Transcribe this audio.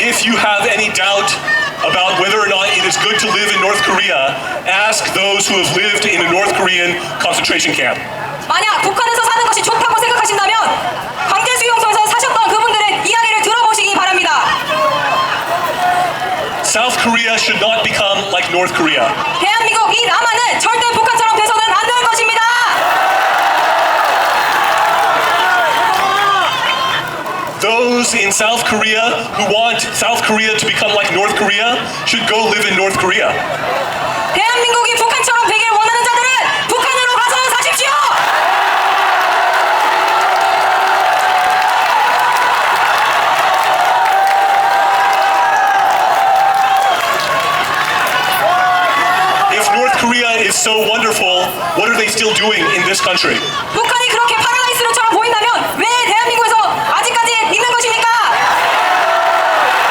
If you have any doubt about whether or not it is good to live in North Korea, ask those who have lived in a North Korean concentration camp. 만약 북한에서 사는 것이 좋다고 생각하신다면 강제 수용소에서 사셨던 그분들의 이야기를 들어보시기 바랍니다. South Korea should not become like North Korea. 대한민국 이 남한 Those in South Korea who want South Korea to become like North Korea should go live in North Korea. 대한민국이 북한처럼 되길 원하는 자들은 북한으로 가서 사십시오. If North Korea is so wonderful, what are they still doing in this country? 북한이